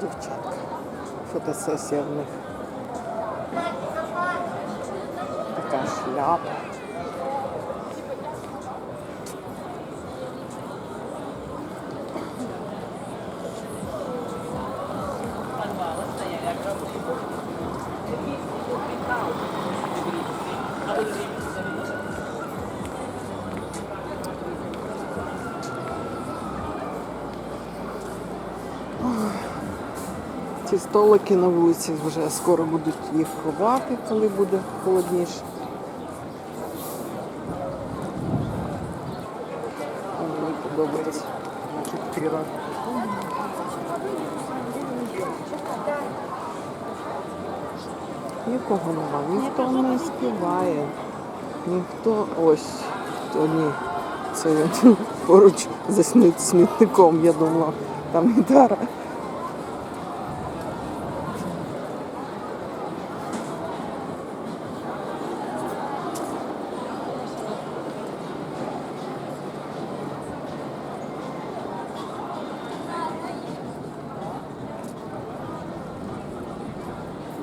дівчатка. Фотосесія в них. Така шляпа. Ці столики на вулиці вже скоро будуть їх ховати, коли буде холодніше. Мені подобається. Нікого нема, ніхто не співає, ніхто ось то ні. Це я поруч за смітником, я думала, там гітара.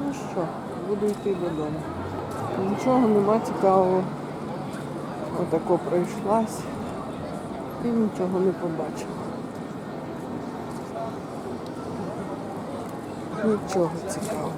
Ну що, буду йти додому. Нічого нема цікавого. Отако пройшлась і нічого не побачила. Нічого цікавого.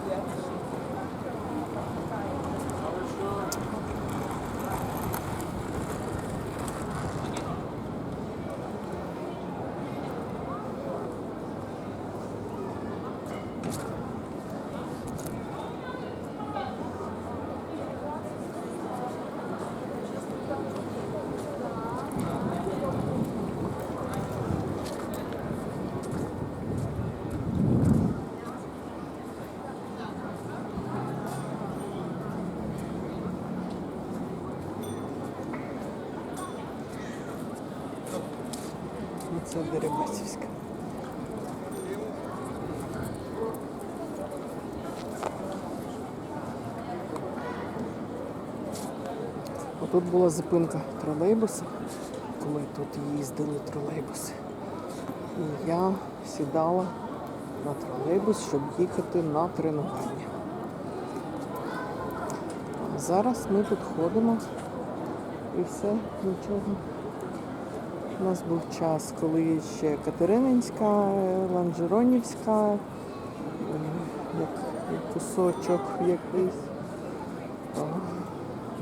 Оце Дерибасівська. Отут була зупинка тролейбуса, коли тут їздили тролейбуси. І я сідала на тролейбус, щоб їхати на тренування. А зараз ми тут ходимо і все, нічого. У нас був час, коли ще Катерининська, Ланжеронівська, як, кусочок якийсь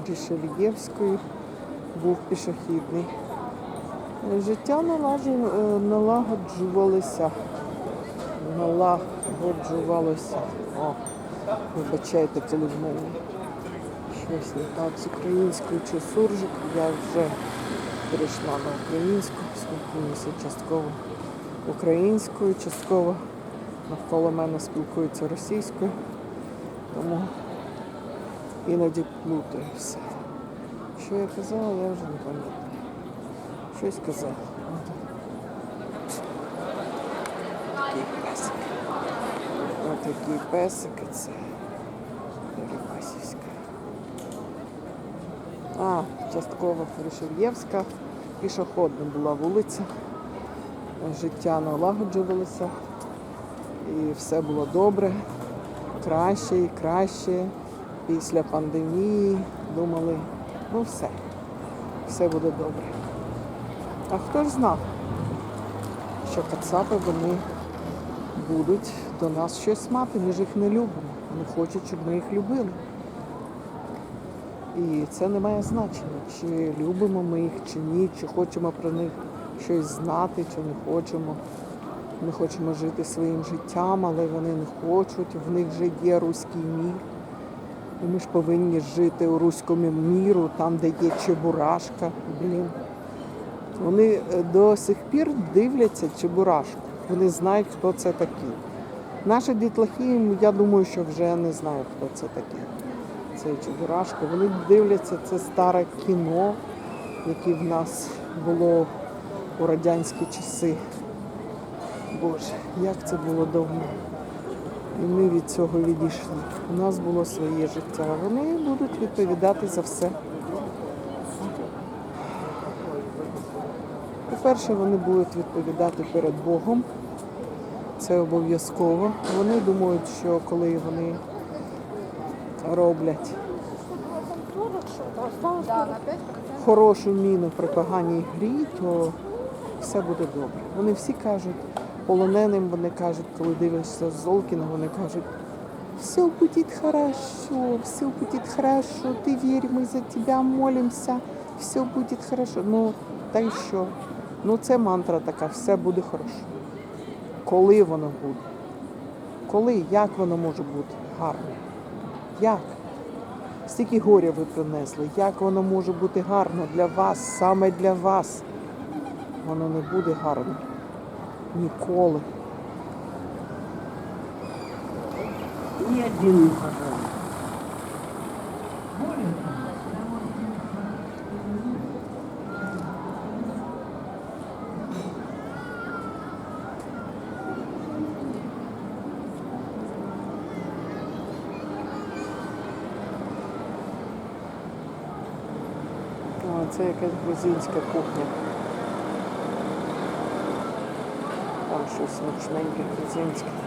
Рішельєвської був пішохідний. Життя е, налагоджувалося. Налагоджувалося. О, вибачайте, мене щось не так з українською чи суржик, я вже перейшла на українську, спілкуюся частково українською, частково навколо мене спілкуються російською, тому іноді плутаю все. Що я казала, я вже не пам'ятаю. Щось казала. Такий песик. Отакі песики це А, частково Рішельєвська, пішохідна була вулиця. Життя налагоджувалося і все було добре, краще і краще. Після пандемії думали, ну все, все буде добре. А хто ж знав, що кацапи вони будуть до нас щось мати, ми ж їх не любимо. Вони хочуть, щоб ми їх любили. І це не має значення, чи любимо ми їх, чи ні, чи хочемо про них щось знати, чи не хочемо. Ми хочемо жити своїм життям, але вони не хочуть. В них же є руський мір. І ми ж повинні жити у руському міру, там, де є Чебурашка. Блін. Вони е, до сих пір дивляться Чебурашку. Вони знають, хто це такий. Наші дітлахи, я думаю, що вже не знають, хто це такий. Це Чебурашка. Вони дивляться це старе кіно, яке в нас було у радянські часи. Боже, як це було давно. І ми від цього відійшли. У нас було своє життя. Вони будуть відповідати за все. По-перше, вони будуть відповідати перед Богом Це обов'язково. Вони думають, що коли вони роблять хорошу міну при поганій грі, то все буде добре. Вони всі кажуть, полоненим вони кажуть, коли дивишся з Золкіна, вони кажуть, все буде хорошо, все буде хорошо, ти вір, ми за тебе молимося, все буде хорошо. Ну, та й що? Ну, це мантра така, все буде хорошо. Коли воно буде? Коли? Як воно може бути гарно? Як? Стільки горя ви принесли. Як воно може бути гарно для вас, саме для вас? Воно не буде гарно. Ніколи. І один не пожалуйста. Це якась грузинська кухня. Там щось смачненьке грузинське.